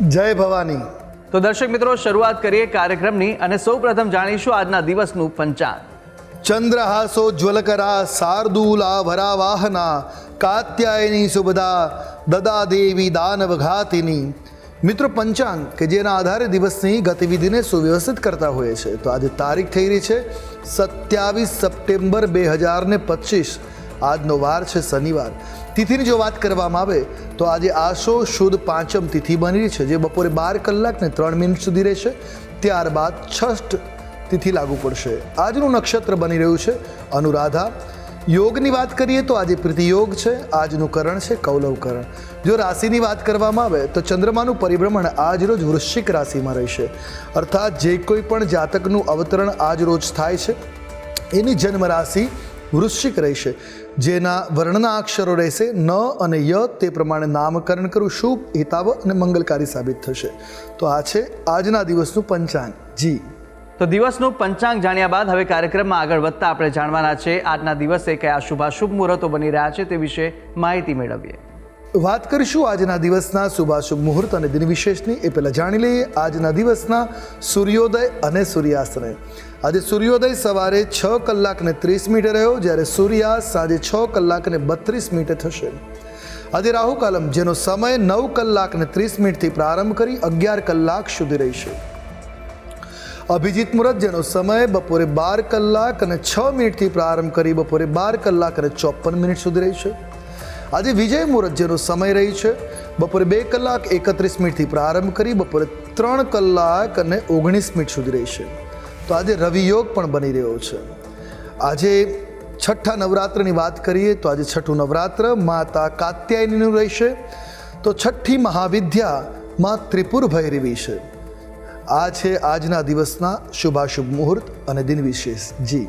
જય ભવાની. તો દર્શક મિત્રો શરૂઆત કરીએ કાર્યક્રમની અને સૌ પ્રથમ જાણીશું આજના દિવસનું પંચાંગ. ચંદ્રહાસોજ્વલકરા શાર્દૂલા વરાવાહના કાત્યાયની સુબધા દદા દેવી દાનવઘાતિની. મિત્રો પંચાંગ કે જેના આધારે દિવસની ગતિવિધિને સુવ્યવસ્થિત કરતા હોય છે. તો આજે તારીખ થઈ રહી છે સત્યાવીસ સપ્ટેમ્બર બે હજાર ને પચીસ. આજનો વાર છે શનિવાર. તિથિની જો વાત કરવામાં આવે, તો આજે આશો શુદ્ધ પાંચમ તિથિ બની રહી છે, જે બપોરે બાર કલાક ને ત્રણ મિનિટ સુધી રહેશે. ત્યારબાદ છઠ તિથિ લાગુ પડશે. આજનું નક્ષત્ર બની રહ્યું છે અનુરાધા. યોગની વાત કરીએ તો આજે પ્રીતિયોગ છે, આજનું કરણ છે કૌલવ કરણ. જો રાશિની વાત કરવામાં આવે, તો ચંદ્રમાનું પરિભ્રમણ આજ રોજ વૃશ્ચિક રાશિમાં રહેશે. અર્થાત જે કોઈ પણ જાતકનું અવતરણ આજ રોજ થાય છે, એની જન્મ રાશિ વૃશ્ચિક રહેશે જેના વર્ણના અક્ષરો રહેશે ન અને ય, તે પ્રમાણે નામકરણ કરવું શુભ હિતાવ અને મંગલકારી સાબિત થશે. તો આ છે આજના દિવસનું પંચાંગ. જી. તો દિવસનું પંચાંગ જાણ્યા બાદ હવે કાર્યક્રમમાં આગળ વધતા આપણે જાણવાના છે આજના દિવસે કયા શુભાશુભ મુહૂર્તો બની રહ્યા છે તે વિશે માહિતી મેળવીએ. વાત કરીશું આજના દિવસના શુભાશુભ મુહૂર્ત અને દિન વિશેષની એ પહેલાં જાણી લઈએ આજના દિવસના સૂર્યોદય અને સૂર્યાસ્તને. આજે સૂર્યોદય સવારે છ કલાક ને ત્રીસ મિનિટે રહ્યો, જ્યારે સૂર્યાસ્ત સાંજે છ કલાક ને બત્રીસ મિનિટે થશે. આજે રાહુ કાલમ, જેનો સમય નવ કલાક ને ત્રીસ મિનિટથી પ્રારંભ કરી અગિયાર કલાક સુધી રહેશે. અભિજીત મુહૂર્ત જેનો સમય બપોરે બાર કલાક અને છ મિનિટથી પ્રારંભ કરી બપોરે બાર કલાક અને ચોપન મિનિટ સુધી રહેશે. આજે વિજય મુહૂર્ત જેનો સમય રહી છે. બપોરે બે કલાક એકત્રીસ મિનિટથી પ્રારંભ કરી બપોરે ત્રણ કલાક અને ઓગણીસ મિનિટ સુધી રહેશે તો આજે રવિયોગ પણ બની રહ્યો છે. આજે છઠ્ઠા નવરાત્રની વાત કરીએ તો આજે છઠ્ઠું નવરાત્ર માતા કાત્યાયનીનું રહેશે. તો છઠ્ઠી મહાવિદ્યા માં ત્રિપુર ભૈરવી છે. આ છે આજના દિવસના શુભાશુભ મુહૂર્ત અને દિન વિશેષ જી.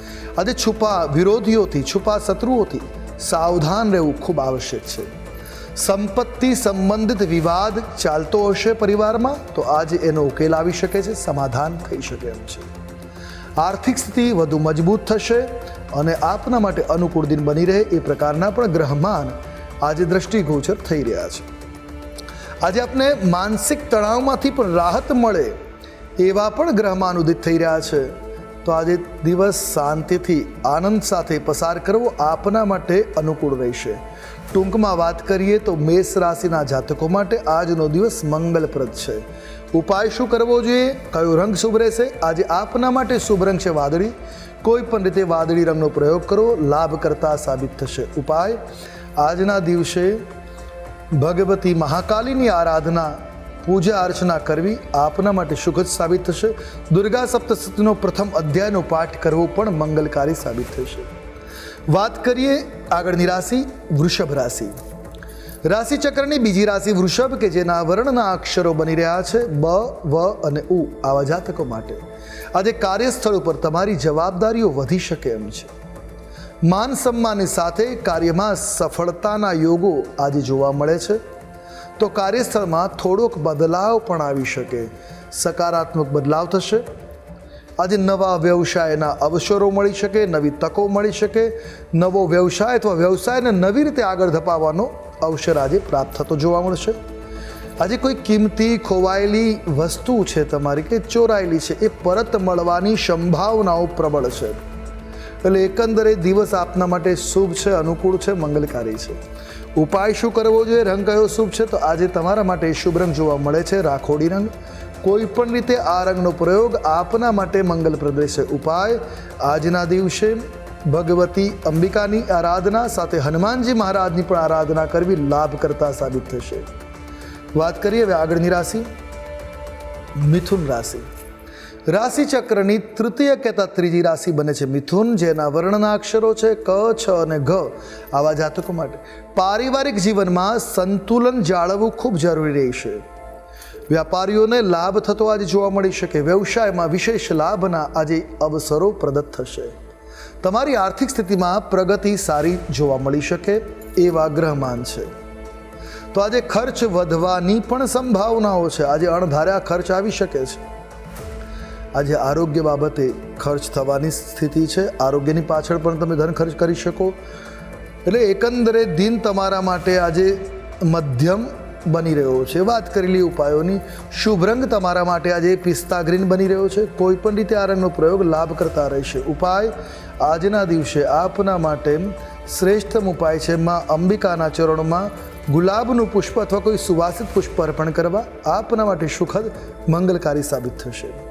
આજે છુપા વિરોધીઓથી, છુપા શત્રુઓથી સાવધાન રહેવું ખૂબ આવશ્યક છે. સંપત્તિ સંબંધિત વિવાદ ચાલતો હશે પરિવારમાં, તો આજે એનો ઉકેલ આવી શકે છે, સમાધાન થઈ શકે એમ છે. આર્થિક સ્થિતિ વધુ મજબૂત થશે અને આપના માટે અનુકૂળ દિન બની રહે એ પ્રકારના પણ ગ્રહમાન આજે દ્રષ્ટિગોચર થઈ રહ્યા છે. આજે આપને માનસિક તણાવમાંથી પણ રાહત મળે એવા પણ ગ્રહમાન ઉદિત થઈ રહ્યા છે. તો આજે દિવસ શાંતિથી આનંદ સાથે પસાર કરવો આપના માટે અનુકૂળ રહેશે. ટૂંકમાં વાત કરીએ તો મેષ રાશિના જાતકો માટે આજનો દિવસ મંગલપ્રદ છે. ઉપાય શું કરવો જોઈએ? કયો રંગ શુભ રહેશે? આજે આપના માટે શુભ રંગ છે વાદળી. કોઈ પણ રીતે વાદળી રંગનો પ્રયોગ કરો લાભકર્તા સાબિત થશે. ઉપાય, આજના દિવસે ભગવતી મહાકાલીની આરાધના પૂજા અર્ચના કરવી આપના માટે સુખદ સાબિત થશે. દુર્ગા સપ્તશતીનો પ્રથમ અધ્યાયનો પાઠ કરવો પણ મંગલકારી સાબિત થશે. વાત કરીએ આગળની રાશિ વૃષભ રાશિ. રાશિ ચક્રની બીજી રાશિ વૃષભ કે જેના વર્ણના અક્ષરો બની રહ્યા છે બ, વ અને ઉ આવા જાતકો માટે. આજે કાર્યસ્થળ ઉપર તમારી જવાબદારીઓ વધી શકે એમ છે. માન સન્માનની સાથે કાર્યમાં સફળતાના યોગો આજે જોવા મળે છે. તો કાર્યસ્થળમાં થોડોક બદલાવ પણ આવી શકે. સકારાત્મક બદલાવ થશે. આજે નવા વ્યવસાયના અવસરો મળી શકે, નવી તકો મળી શકે. નવો વ્યવસાય અથવા વ્યવસાયને નવી રીતે આગળ ધપાવવાનો અવસર આજે પ્રાપ્ત થતો જોવા મળશે. આજે કોઈ કિંમતી, ખોવાયેલી વસ્તુ છે તમારી કે ચોરાયેલી છે, એ પરત મળવાની સંભાવનાઓ પ્રબળ છે. એટલે એકંદરે દિવસ આપના માટે શુભ છે, અનુકૂળ છે, મંગલકારી છે. ઉપાય શું કરવો જોઈએ? રંગ કયો શુભ છે? તો આજે તમારા માટે શુભ રંગ જોવા મળે છે, રાખોડી રંગ. કોઈ પણ રીતે આ રંગનો પ્રયોગ આપના માટે મંગલપ્રદ રહેશે. ઉપાય, આજના દિવસે ભગવતી અંબિકાની આરાધના સાથે હનુમાનજી મહારાજની પણ આરાધના કરવી લાભકર્તા સાબિત થશે. વાત કરીએ હવે આગળની રાશિ, મિથુન રાશિ. રાશિ ચક્રની તૃતીય કહેતા ત્રીજી રાશિ બને છે મિથુન, જેના વર્ણના અક્ષરો છે ક, છ અને ઘ. આવા જાતકો માટે પારિવારિક જીવનમાં સંતુલન જાળવવું ખૂબ જરૂરી રહેશે વ્યાપારીઓને લાભ થતો આજે જોવા મળી શકે. વ્યવસાયમાં વિશેષ લાભના આજે અવસરો પ્રદત્ત થશે. તમારી આર્થિક સ્થિતિમાં પ્રગતિ સારી જોવા મળી શકે એવા ગ્રહમાન છે. તો આજે ખર્ચ વધવાની પણ સંભાવનાઓ છે. આજે અણધાર્યા ખર્ચ આવી શકે છે. આજે આરોગ્ય બાબતે ખર્ચ થવાની સ્થિતિ છે. આરોગ્યની પાછળ પણ તમે ધન ખર્ચ કરી શકો. એટલે એકંદરે દિન તમારા માટે આજે મધ્યમ બની રહ્યો છે. વાત કરેલી ઉપાયોની, શુભ રંગ તમારા માટે આજે પિસ્તા ગ્રીન બની રહ્યો છે. કોઈ પણ રીતે આ રંગનો પ્રયોગ લાભ કરતા રહેશે. ઉપાય, આજના દિવસે આપના માટે શ્રેષ્ઠમ ઉપાય છે. માં અંબિકાના ચરણોમાં ગુલાબનું પુષ્પ અથવા કોઈ સુવાસિત પુષ્પ અર્પણ કરવા. આપના માટે સુખદ, મંગલકારી સાબિત થશે.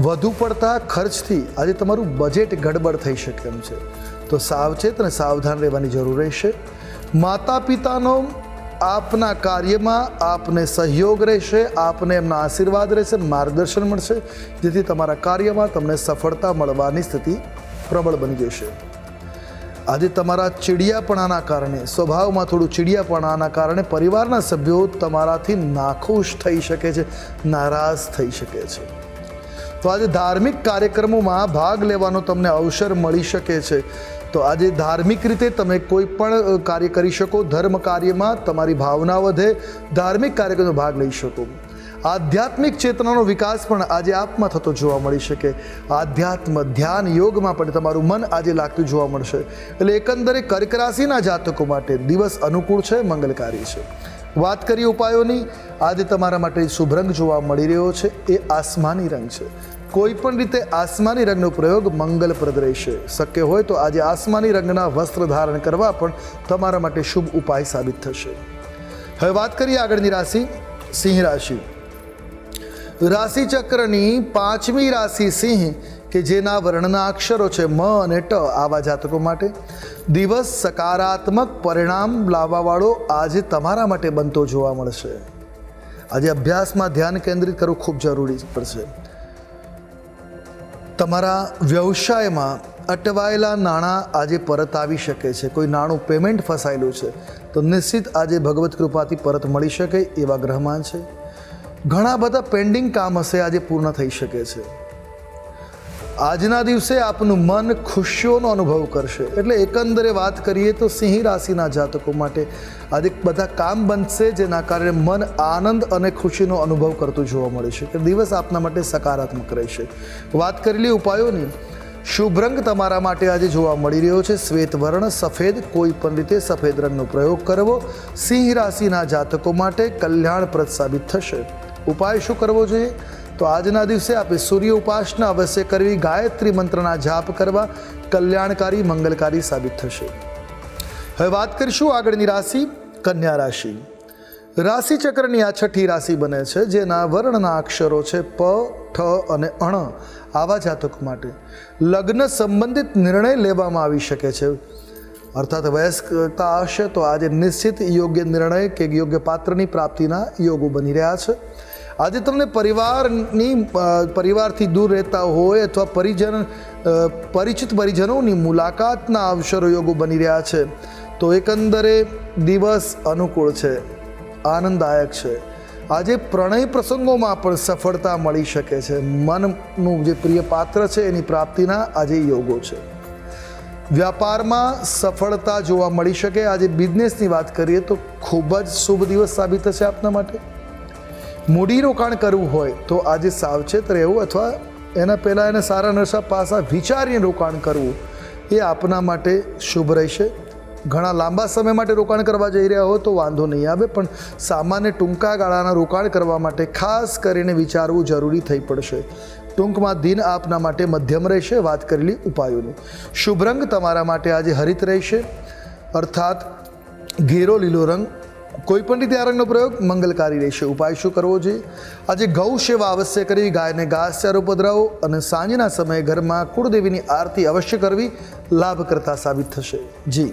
વધુ પડતા ખર્ચથી આજે તમારું બજેટ ગડબડ થઈ શકે એમ છે. તો સાવચેત અને સાવધાન રહેવાની જરૂર રહેશે. માતા પિતાનો આપના કાર્યમાં આપને સહયોગ રહેશે, આપને એમના આશીર્વાદ રહેશે, માર્ગદર્શન મળશે, જેથી તમારા કાર્યમાં તમને સફળતા મળવાની સ્થિતિ પ્રબળ બની જશે. આજે તમારા ચીડિયાપણાના કારણે, સ્વભાવમાં થોડું ચીડિયાપણાના કારણે પરિવારના સભ્યો તમારાથી નાખુશ થઈ શકે છે, નારાજ થઈ શકે છે. તો આજે ધાર્મિક કાર્યક્રમોમાં ભાગ લેવાનો તમને અવસર મળી શકે છે. તો આજે ધાર્મિક રીતે તમે કોઈ પણ કાર્ય કરી શકો, ધર્મ કાર્યમાં તમારી ભાવના વધે, ધાર્મિક કાર્યક્રમનો ભાગ લઈ શકો. આધ્યાત્મિક ચેતનાનો વિકાસ પણ આજે આપમાં થતો જોવા મળી શકે. આધ્યાત્મ ધ્યાન યોગમાં પણ તમારું મન આજે લાગતું જોવા મળશે. એટલે એકંદરે કર્ક રાશિના જાતકો માટે દિવસ અનુકૂળ છે, મંગલકારી છે. વાત કરીએ ઉપાયોની? આજે તમારા માટે શુભ રંગ જોવા મળી રહ્યો છે. એ આસમાની રંગ છે. કોઈ પણ રીતે આસમાની રંગનો પ્રયોગ મંગલપ્રદ રહેશે. શક્ય હોય તો આજે આસમાની રંગના વસ્ત્ર ધારણ કરવા પણ તમારા માટે શુભ ઉપાય સાબિત થશે. હવે વાત કરીએ આગળની રાશિ, સિંહ રાશિ. રાશિચક્રની પાંચમી રાશિ સિંહ કે જેના વર્ણના અક્ષરો છે મ અને ટ આવા જાતકો માટે. દિવસ સકારાત્મક પરિણામ લાવવાવાળો આજે તમારા માટે બનતો જોવા મળશે. આજે અભ્યાસમાં ધ્યાન કેન્દ્રિત કરવું ખૂબ જરૂરી પડશે. તમારા વ્યવસાયમાં અટવાયેલા નાણાં આજે પરત આવી શકે છે. કોઈ નાણું પેમેન્ટ ફસાયેલું છે. તો નિશ્ચિત આજે ભગવત કૃપાથી પરત મળી શકે એવા ગ્રહમાન છે. ઘણા બધા પેન્ડિંગ કામ હશે આજે પૂર્ણ થઈ શકે છે. આજના દિવસે આપનું મન ખુશીઓનો અનુભવ કરશે. એટલે એકંદરે વાત કરીએ તો સિંહ રાશિના જાતકો માટે આજે બધા કામ બનશે જેના કારણે મન આનંદ અને ખુશીનો અનુભવ કરતું જોવા મળે છે કે દિવસ આપના માટે સકારાત્મક રહેશે. વાત કરેલી ઉપાયોની. શુભ રંગ તમારા માટે આજે જોવા મળી રહ્યો છે. શ્વેત વર્ણ, સફેદ, કોઈ પણ રીતે સફેદ રંગનો પ્રયોગ કરવો સિંહ રાશિના જાતકો માટે કલ્યાણપ્રદ સાબિત થશે. ઉપાય શું કરવો જોઈએ? તો આજના દિવસે આપણે સૂર્ય ઉપાસના અવશ્ય કરવી, ગાયત્રી મંત્રના જાપ કરવા કલ્યાણકારી, મંગલકારી સાબિત થશે. હવે વાત કરીશું આગળની રાશિ, કન્યા રાશિ. રાશિ ચક્રની આ છઠ્ઠી રાશિ બને છે, જેના વર્ણના અક્ષરો છે પ, ઠ અને અણ આવા જાતક માટે. લગ્ન સંબંધિત નિર્ણય લેવામાં આવી શકે છે. અર્થાત વયસ્કતા હશે તો આજે નિશ્ચિત યોગ્ય નિર્ણય કે યોગ્ય પાત્રની પ્રાપ્તિના યોગો બની રહ્યા છે. આજે તમને પરિવારની પરિવારથી દૂર રહેતા હોય અથવા પરિજન પરિચિત પરિજનોની મુલાકાતના અવસરો યોગો બની રહ્યા છે, તો એકંદરે દિવસ અનુકૂળ છે, આનંદદાયક છે. આજે પ્રણય પ્રસંગોમાં પણ સફળતા મળી શકે છે. મનનું જે પ્રિય પાત્ર છે એની પ્રાપ્તિના આજે યોગો છે. વ્યાપારમાં સફળતા જોવા મળી શકે. આજે બિઝનેસની વાત કરીએ તો ખૂબ જ શુભ દિવસ સાબિત થશે આપના માટે. મૂડી રોકાણ કરવું હોય તો આજે સાવચેત રહેવું અથવા એના પહેલાં એને સારા નશા પાસા વિચારીને રોકાણ કરવું એ આપના માટે શુભ રહેશે. ઘણા લાંબા સમય માટે રોકાણ કરવા જઈ રહ્યા હો તો વાંધો નહીં આવે, પણ સામાન્ય ટૂંકા ગાળાના રોકાણ કરવા માટે ખાસ કરીને વિચારવું જરૂરી થઈ પડશે. ટૂંકમાં દિન આપના માટે મધ્યમ રહેશે, વાત કરેલી ઉપાયોની. શુભ રંગ તમારા માટે આજે હરિત રહેશે. અર્થાત ઘેરો લીલો રંગ કોઈ પણ રીતે આ રંગનો પ્રયોગ મંગલકારી રહેશે. ઉપાય શું કરવો જોઈએ? આજે ગૌ સેવા અવશ્ય કરવી, ગાયને ઘાસચારો પધરાવો અને સાંજના સમયે ઘરમાં કુળદેવીની આરતી અવશ્ય કરવી લાભકર્તા સાબિત થશે. જી.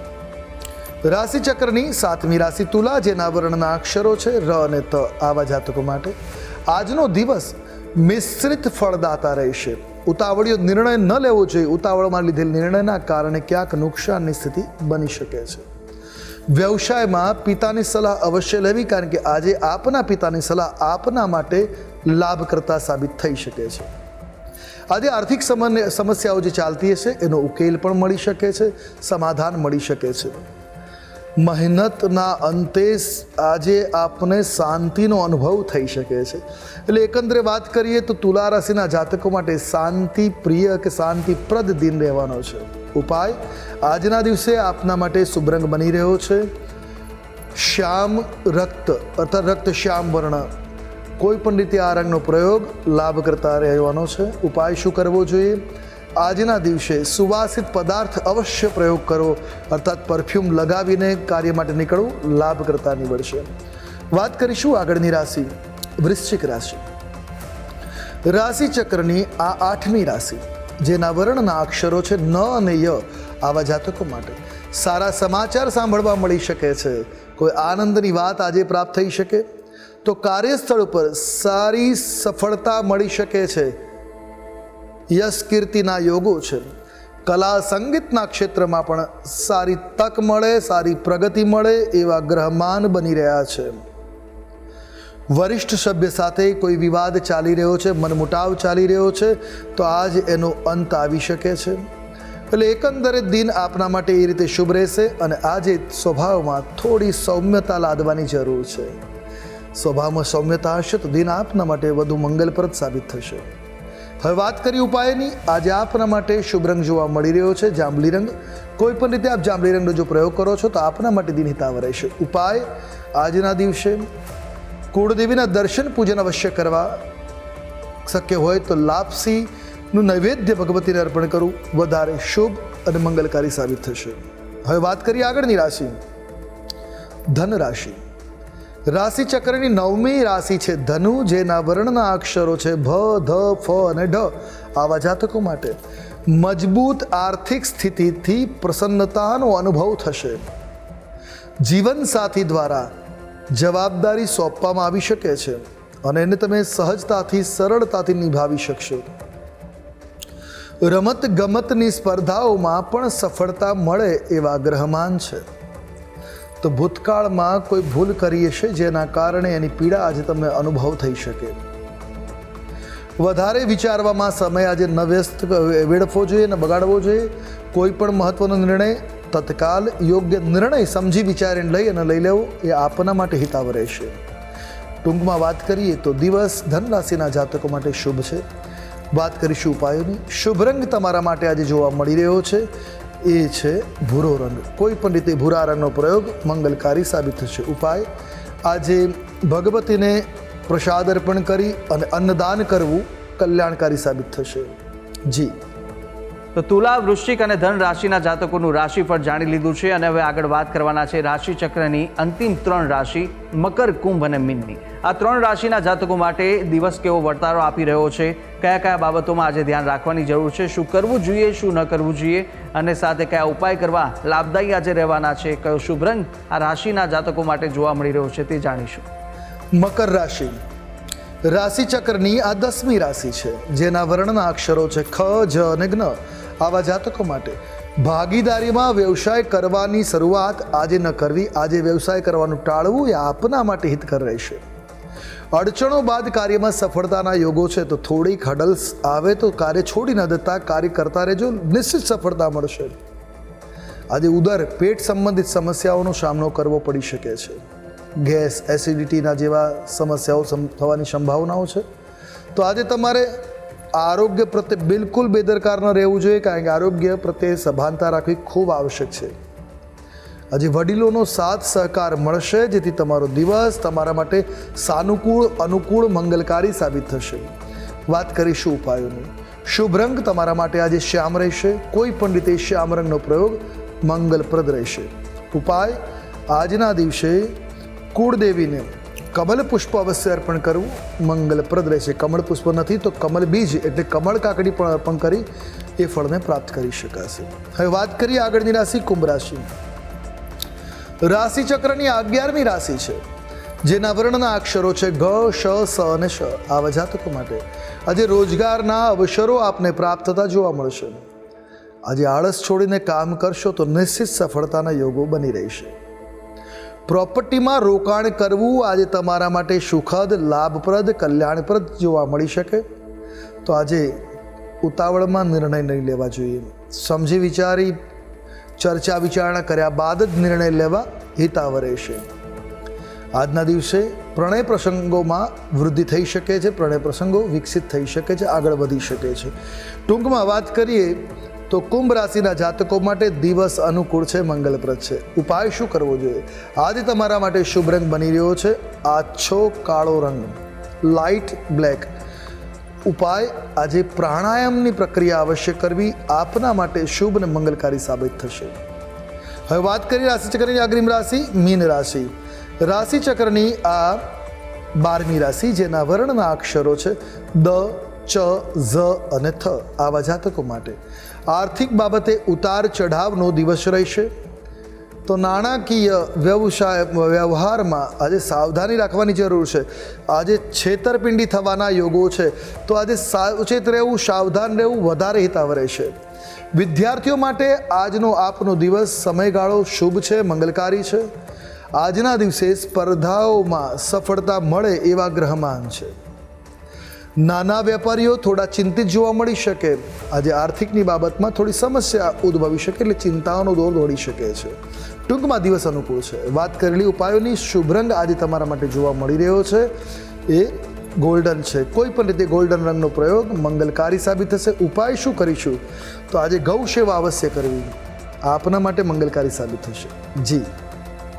રાશિ ચક્રની સાતમી રાશિ તુલા, જેના વર્ણના અક્ષરો છે ર અને ત, આવા જાતકો માટે. આજનો દિવસ મિશ્રિત ફળદાતા રહેશે. ઉતાવળીયો નિર્ણય ન લેવો જોઈએ. ઉતાવળમાં લીધેલ નિર્ણયના કારણે ક્યાંક નુકસાનની સ્થિતિ બની શકે છે. વ્યવસાયમાં પિતાની સલાહ અવશ્ય લેવી, કારણ કે આજે આપના પિતાની સલાહ આપના માટે લાભકર્તા સાબિત થઈ શકે છે. આજે આર્થિક સમસ્યાઓ જે ચાલતી હશે, એનો ઉકેલ પણ મળી શકે છે, સમાધાન મળી શકે છે. મહેનતના અંતે આજે આપને શાંતિનો અનુભવ થઈ શકે છે. એટલે એકંદરે વાત કરીએ તો તુલા રાશિના જાતકો માટે શાંતિ પ્રિય કે શાંતિપ્રદ દિન રહેવાનો છે. ઉપાય, આજના દિવસે આપના માટે શુભરંગ બની રહ્યો છે. શ્યામ રક્ત, અર્થાત રક્ત શ્યામ વર્ણ, કોઈ પણ રીતે આ રંગનો પ્રયોગ લાભ કરતા રહેવાનો છે. ઉપાય શું કરવો જોઈએ? આજના દિવસે સુવાસિત પદાર્થ અવશ્ય પ્રયોગ કરો. અર્થાત પરફ્યુમ લગાવીને કાર્ય માટે નીકળવું લાભ કરતા નીવડશે. વાત કરીશું આગળની રાશિ, વૃશ્ચિક રાશિ. રાશિ ચક્રની આ આઠમી રાશિ, જેના વર્ણના અક્ષરો છે ન અને ય આવા જાતકો માટે. સારા સમાચાર સાંભળવા મળી શકે છે. કોઈ આનંદની વાત આજે પ્રાપ્ત થઈ શકે? તો કાર્યસ્થળ ઉપર સારી સફળતા મળી શકે છે. યશ કીર્તિના યોગો છે. કલા સંગીતના ક્ષેત્રમાં પણ સારી તક મળે, સારી પ્રગતિ મળે એવા ગ્રહમાન બની રહ્યા છે. વરિષ્ઠ સભ્ય સાથે કોઈ વિવાદ ચાલી રહ્યો છે, મનમુટાવ ચાલી રહ્યો છે, તો આજ એનો અંત આવી શકે છે. એટલે એકંદરે દિન આપના માટે એ રીતે શુભ રહેશે અને આજે સ્વભાવમાં થોડી સૌમ્યતા લાદવાની જરૂર છે. સ્વભાવમાં સૌમ્યતા હશે તો દિન આપના માટે વધુ મંગલપ્રદ સાબિત થશે. હવે વાત કરી ઉપાયની. આજે આપના માટે શુભ રંગ જોવા મળી રહ્યો છે, જાંબલી રંગ. કોઈ પણ રીતે આપ જાંબલી રંગનો જો પ્રયોગ કરો છો, તો આપના માટે દિન હિતાવ રહેશે. ઉપાય, આજના દિવસે કુળદેવીના દર્શન પૂજન અવશ્ય કરવા શક્ય હોય તો લાપસીનું નૈવેદ્ય ભગવતીને અર્પણ કરવું વધારે શુભ અને મંગલકારી સાબિત થશે. હવે વાત કરીએ આગળની રાશિ ધન રાશિ રાશિ ચક્રની નવમી રાશિ છે ધનુ, જેના વર્ણના અક્ષરો છે ભ, ધ, ફ અને ઢ. આવા જાતકો માટે મજબૂત આર્થિક સ્થિતિથી પ્રસન્નતાનો અનુભવ થશે. જીવનસાથી દ્વારા જવાબદારી સોંપવામાં આવી શકે છે અને એને તમે સહજતાથી, સરળતાથી નિભાવી શકશો. રમત ગમતની સ્પર્ધાઓમાં પણ સફળતા મળે એવા ગ્રહમાન છે. તો ભૂતકાળમાં કોઈ ભૂલ કરી હશે જેના કારણે એની પીડા આજે તમને અનુભવ થઈ શકે. વધારે વિચારવામાં સમય આજે ન વ્યસ્ત વેડફવો જોઈએ, ને બગાડવો જોઈએ. કોઈ પણ મહત્વનો નિર્ણય તત્કાલ યોગ્ય નિર્ણય સમજી વિચારીને લઈ અને લઈ લેવો, એ આપના માટે હિતાવ રહેશે. ટૂંકમાં વાત કરીએ તો દિવસ ધનરાશિના જાતકો માટે શુભ છે. વાત કરીશું ઉપાયોની. શુભ રંગ તમારા માટે આજે જોવા મળી રહ્યો છે. એ છે ભૂરો રંગ. કોઈ પણ રીતે ભૂરા રંગનો પ્રયોગ મંગલકારી સાબિત થશે. ઉપાય, આજે ભગવતીને પ્રસાદ અર્પણ કરી અને અન્નદાન કરવું કલ્યાણકારી સાબિત થશે. જી. તો તુલા, વૃશ્ચિક અને ધન રાશિના જાતકોનું રાશિ પર જાણી લીધું છે અને હવે આગળ વાત કરવાના છે રાશિ ચક્રની અંતિમ ત્રણ રાશિ, મકર, કુંભ અને મીનની. આ ત્રણ રાશિના જાતકો માટે દિવસ કેવો વર્તારો આપી રહ્યો છે? કયા કયા બાબતોમાં આજે ધ્યાન રાખવાની જરૂર છે? શું કરવું જોઈએ, શું ન કરવું જોઈએ? અને સાથે કયા ઉપાય કરવા લાભદાયી આજે રહેવાના છે, કયો શુભ રંગ આ રાશિના જાતકો માટે જોવા મળી રહ્યો છે તે જાણીશું. મકર રાશિ. રાશિ ચક્રની આ દસમી રાશિ છે, જેના વર્ણના અક્ષરો છે ખ, જ અને જ્ઞ આવા જાતકો માટે ભાગીદારીમાં વ્યવસાય કરવાની શરૂઆત આજે ન કરવી, આજે વ્યવસાય કરવાનું ટાળવું એ આપના માટે હિતકર રહેશે. અડચણો બાદ કાર્યમાં સફળતાના યોગો છે, તો થોડીક હડલ્સ આવે તો કાર્ય છોડી ન દેતા કાર્ય કરતા રહેજો, નિશ્ચિત સફળતા મળશે. આજે ઉદર પેટ સંબંધિત સમસ્યાઓનો સામનો કરવો પડી શકે છે. ગેસ, એસિડિટીના જેવા સમસ્યાઓ સમ- થવાની સંભાવનાઓ છે. તો આજે તમારે આરોગ્ય પ્રત્યે બિલકુલ બેદરકાર ન રહેવું જોઈએ, કારણ કે આરોગ્ય પ્રત્યે સભાનતા રાખવી ખૂબ આવશ્યક છે. આજે વડીલોનો સાથ સહકાર મળશે, જેથી તમારો દિવસ તમારા માટે સાનુકૂળ, અનુકૂળ, મંગલકારી સાબિત થશે. વાત કરીશું ઉપાયોની. શુભ રંગ તમારા માટે આજે શ્યામ રહેશે. કોઈ પણ રીતે શ્યામ રંગનો પ્રયોગ મંગલપ્રદ રહેશે. ઉપાય, આજના દિવસે કુળદેવીને કમલ પુષ્પ અવશ્ય અર્પણ કરવું. મંગલપ્રદ રહેશે. કમળ પુષ્પ નથી તો કમલ બીજ, એટલે કમળ કાકડી પણ અર્પણ કરી એ ફળને પ્રાપ્ત કરી શકાશે. હવે વાત કરીએ આગળની રાશિ, કુંભ રાશિ રાશિ ચક્રની અગિયારમી રાશિ છે. જેના વર્ણના અક્ષરો છે ગ, શ, સ અને શ. આવા જાતકો માટે આજે રોજગારના અવસરો આપને પ્રાપ્ત થતા જોવા મળશે. આજે આળસ છોડીને કામ કરશો તો નિશ્ચિત સફળતાના યોગો બની રહેશે. પ્રોપર્ટીમાં રોકાણ કરવું આજે તમારા માટે સુખદ, લાભપ્રદ, કલ્યાણપ્રદ જોવા મળી શકે. તો આજે ઉતાવળમાં નિર્ણય નહીં લેવા જોઈએ. સમજી વિચારી ચર્ચા વિચારણા કર્યા બાદ જ નિર્ણય લેવા હિતાવ રહેશે આજના દિવસે પ્રણય પ્રસંગોમાં વૃદ્ધિ થઈ શકે છે, પ્રણય પ્રસંગો વિકસિત થઈ શકે છે, આગળ વધી શકે છે. ટૂંકમાં વાત કરીએ તો કુંભ રાશિના જાતકો માટે દિવસ અનુકૂળ છે, મંગલપ્રદ છે. ઉપાય શું કરવો જોઈએ? આજે તમારા માટે શુભ રંગ બની રહ્યો છે આછો કાળો રંગ. Light black. ઉપાય આજે પ્રાણાયામની પ્રક્રિયા અવશ્ય કરવી આપના માટે શુભ અને મંગલકારી સાબિત થશે. હવે વાત કરીએ રાશિચક્રની અગ્રિમ રાશિ, મીન રાશિ. રાશિચક્રની આ બારમી રાશિ, જેના વર્ણના અક્ષરો છે દ, ચ, ઝ અને થ, આવા જાતકો માટે. આર્થિક બાબતે ઉતાર ચઢાવનો દિવસ રહેશે. તો નાણાકીય વ્યવસાય, વ્યવહારમાં આજે સાવધાની રાખવાની જરૂર છે. આજે છેતરપિંડી થવાના યોગો છે. તો આજે સાવચેત રહેવું, સાવધાન રહેવું વધારે હિતાવ રહેશે વિદ્યાર્થીઓ માટે આજનો આપનો દિવસ સમયગાળો શુભ છે, મંગલકારી છે. આજના દિવસે સ્પર્ધાઓમાં સફળતા મળે એવા ગ્રહમાન છે. નાના વેપારીઓ થોડા ચિંતિત જોવા મળી શકે. આજે આર્થિકની બાબતમાં થોડી સમસ્યા ઉદ્ભવી શકે એટલે ચિંતાઓનો દોર દોડી શકે છે. ટૂંકમાં દિવસ અનુકૂળ છે. વાત કરેલી ઉપાયોની શુભરંગ આજે તમારા માટે જોવા મળી રહ્યો છે. એ ગોલ્ડન છે. કોઈ પણ રીતે ગોલ્ડન રંગનો પ્રયોગ મંગલકારી સાબિત થશે. ઉપાય શું કરીશું? તો આજે ગૌ સેવા અવશ્ય કરવી. આપના માટે મંગલકારી સાબિત થશે. જી.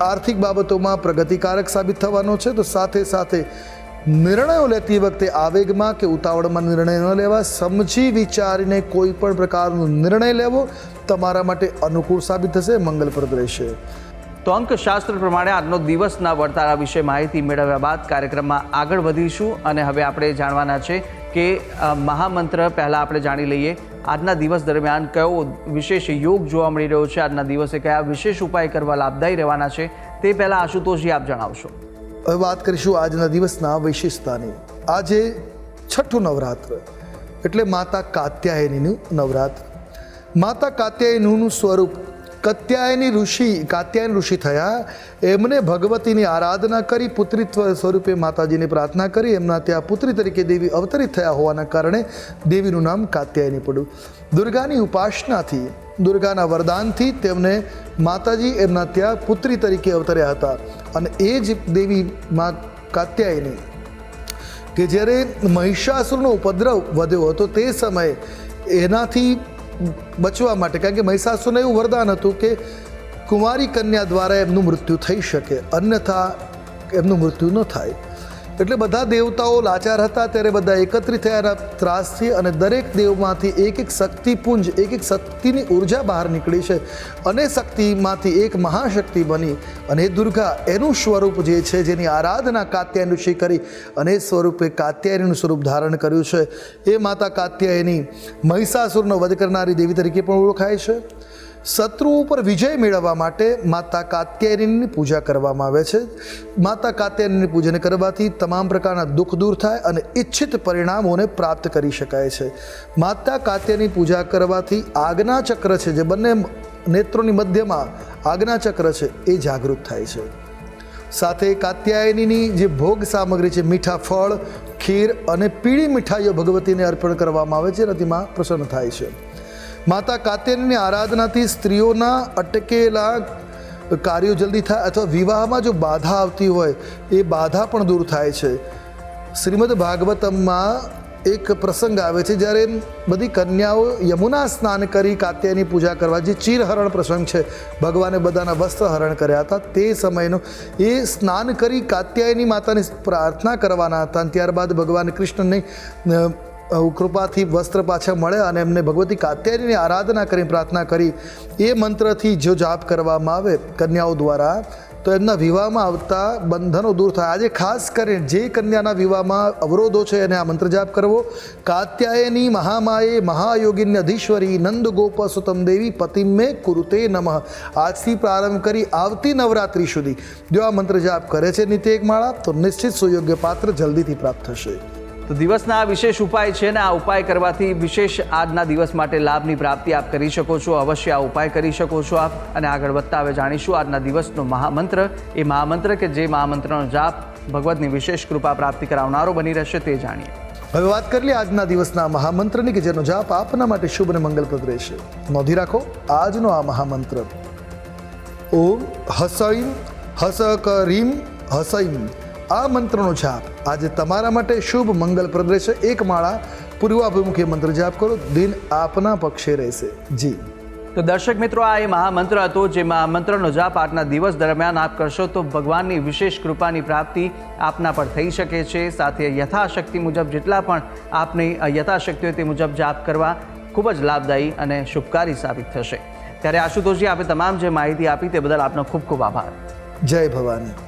આર્થિક બાબતોમાં પ્રગતિકારક સાબિત થવાનો છે, તો સાથે સાથે નિર્ણયો લેતી વખતે આવેગમાં કે ઉતાવળમાં નિર્ણય ન લેવા, સમજી વિચારીને કોઈ પણ પ્રકારનો નિર્ણય લેવો તમારા માટે અનુકૂળ સાબિત થશે, મંગલપ્રદ રહેશે. તો અંકશાસ્ત્ર પ્રમાણે આજનો દિવસના વર્તારા વિશે માહિતી મેળવ્યા બાદ કાર્યક્રમમાં આગળ વધીશું અને હવે આપણે જાણવાના છે કે મહામંત્ર પહેલાં આપણે જાણી લઈએ. આજના દિવસ દરમિયાન કયો વિશેષ યોગ જોવા મળી રહ્યો છે? આજના દિવસે કયા વિશેષ ઉપાય કરવા લાભદાયી રહેવાના છે? તે પહેલાં આશુતોષજી આપ જણાવશો. હવે વાત કરીશું આજના દિવસના વિશેષતાની. આજે છઠ્ઠું નવરાત્ર, એટલે માતા કાત્યાયનીનું નવરાત્ર. માતા કાત્યાયનીનું સ્વરૂપ કત્યાયની ઋષિ, કાત્યાયન ઋષિ થયા. એમને ભગવતીની આરાધના કરી, પુત્રીત્વ સ્વરૂપે માતાજીની પ્રાર્થના કરી. એમના ત્યાં પુત્રી તરીકે દેવી અવતરિત થયા હોવાના કારણે દેવીનું નામ કાત્યાયની પડ્યું. દુર્ગાની ઉપાસનાથી, દુર્ગાના વરદાનથી તેમને માતાજી એમના ત્યાં પુત્રી તરીકે અવતર્યા હતા. અને એ જ દેવી મા કાત્યાયની, કે જ્યારે મહિષાસુરનો ઉપદ્રવ વધ્યો હતો તે સમયે એનાથી બચવા માટે, કારણ કે મહિષાસુરને એવું વરદાન હતું કે કુંવારી કન્યા દ્વારા એમનું મૃત્યુ થઈ શકે, અન્યથા એમનું મૃત્યુ ન થાય. એટલે બધા દેવતાઓ લાચાર હતા, ત્યારે બધા એકત્રિત થયા. ત્રાસથી અને દરેક દેવમાંથી એક એક શક્તિપુંજ, એક એક શક્તિની ઊર્જા બહાર નીકળી છે. અને શક્તિમાંથી એક મહાશક્તિ બની. અને દુર્ગા, એનું સ્વરૂપ જે છે, જેની આરાધના કાત્યાયન ઋષિ કરી અને એ સ્વરૂપે કાત્યાયનનું સ્વરૂપ ધારણ કર્યું છે. એ માતા કાત્યાયની મહિષાસુરનો વધ કરનારી દેવી તરીકે પણ ઓળખાય છે. શત્રુ ઉપર વિજય મેળવવા માટે માતા કાત્યાયનીની પૂજા કરવામાં આવે છે. માતા કાત્યાયનીની પૂજન કરવાથી તમામ પ્રકારના દુઃખ દૂર થાય અને ઈચ્છિત પરિણામોને પ્રાપ્ત કરી શકાય છે. માતા કાત્યાની પૂજા કરવાથી આજ્ઞા ચક્ર છે, જે બંને નેત્રોની મધ્યમાં આજ્ઞા ચક્ર છે, એ જાગૃત થાય છે. સાથે કાત્યાયનીની જે ભોગ સામગ્રી છે, મીઠા ફળ, ખીર અને પીળી મીઠાઈઓ ભગવતીને અર્પણ કરવામાં આવે છે અને તેમાં પ્રસન્ન થાય છે. માતા કાત્યાયનીની આરાધનાથી સ્ત્રીઓના અટકેલા કાર્યો જલ્દી થાય અથવા વિવાહમાં જો બાધા આવતી હોય, એ બાધા પણ દૂર થાય છે. શ્રીમદ ભાગવતમમાં એક પ્રસંગ આવે છે, જ્યારે બધી કન્યાઓ યમુના સ્નાન કરી કાત્યાયની પૂજા કરવા, જે ચીરહરણ પ્રસંગ છે, ભગવાને બધાના વસ્ત્ર હરણ કર્યા હતા, તે સમયનો એ સ્નાન કરી કાત્યાયની માતાની પ્રાર્થના કરવાના હતા ત્યારબાદ ભગવાન કૃષ્ણની કૃપાથી વસ્ત્ર પાછા મળે અને એમને ભગવતી કાત્યાયનીની આરાધના કરી, પ્રાર્થના કરી. એ મંત્રથી જો જાપ કરવામાં આવે કન્યાઓ દ્વારા, તો એમના વિવાહમાં આવતા બંધનો દૂર થાય. આજે ખાસ કરીને જે કન્યાના વિવાહમાં અવરોધો છે, એને આ મંત્ર જાપ કરવો. કાત્યાયની મહામાયે મહાયોગીની અધીશ્વરી નંદ ગોપ સુતમ દેવી પતિમે કુરુતે નમઃ. આજથી પ્રારંભ કરી આવતી નવરાત્રી સુધી. જો આ મંત્ર જાપ કરે છે નીતિ એક માળા, તો નિશ્ચિત સુયોગ્ય પાત્ર જલ્દીથી પ્રાપ્ત થશે. તો દિવસના આ વિશેષ ઉપાય છે ને આ ઉપાય કરવાથી વિશેષ આજના દિવસ માટે લાભની પ્રાપ્તિ આપ કરી શકો છો. અવશ્ય આ ઉપાય કરી શકો છો આપ અને આગળ વધતા હવે જાણીશું આજના દિવસનો મહામંત્ર. એ મહામંત્ર કે જે મહામંત્રનો જાપ ભગવતની વિશેષ કૃપા પ્રાપ્તિ કરાવનારો બની રહેશે તે જાણીએ. હવે વાત કરી લઈએ આજના દિવસના મહામંત્રની કે જેનો જાપ આપના માટે શુભ અને મંગલપ્રદ રહેશે. નોંધી રાખો, આજનો આ મહામંત્ર. ઓમ હસૈમ હસકરીમ હસૈમ આ મંત્રનો જાપ. આજે તમારા માટે શુભ મંગલપ્રદ રહેશે એક માળા પૂર્વાભિમુખી મંત્ર જાપ કરો. દિન આપના પક્ષે રહેશે. જી. તો દર્શક મિત્રો આ એ મહામંત્ર હતો જે મહામંત્રનો જાપ આજના દિવસ દરમિયાન આપ કરશો તો ભગવાનની વિશેષ કૃપાની પ્રાપ્તિ આપના પર થઈ શકે છે. સાથે યથાશક્તિ મુજબ જેટલા પણ આપની યથાશક્તિ હોય તે મુજબ જાપ કરવા ખૂબ જ લાભદાયી અને શુભકારી સાબિત થશે. ત્યારે આશુતોષજી આપે તમામ જે માહિતી આપી તે બદલ આપનો ખૂબ ખૂબ આભાર. જય ભવાની.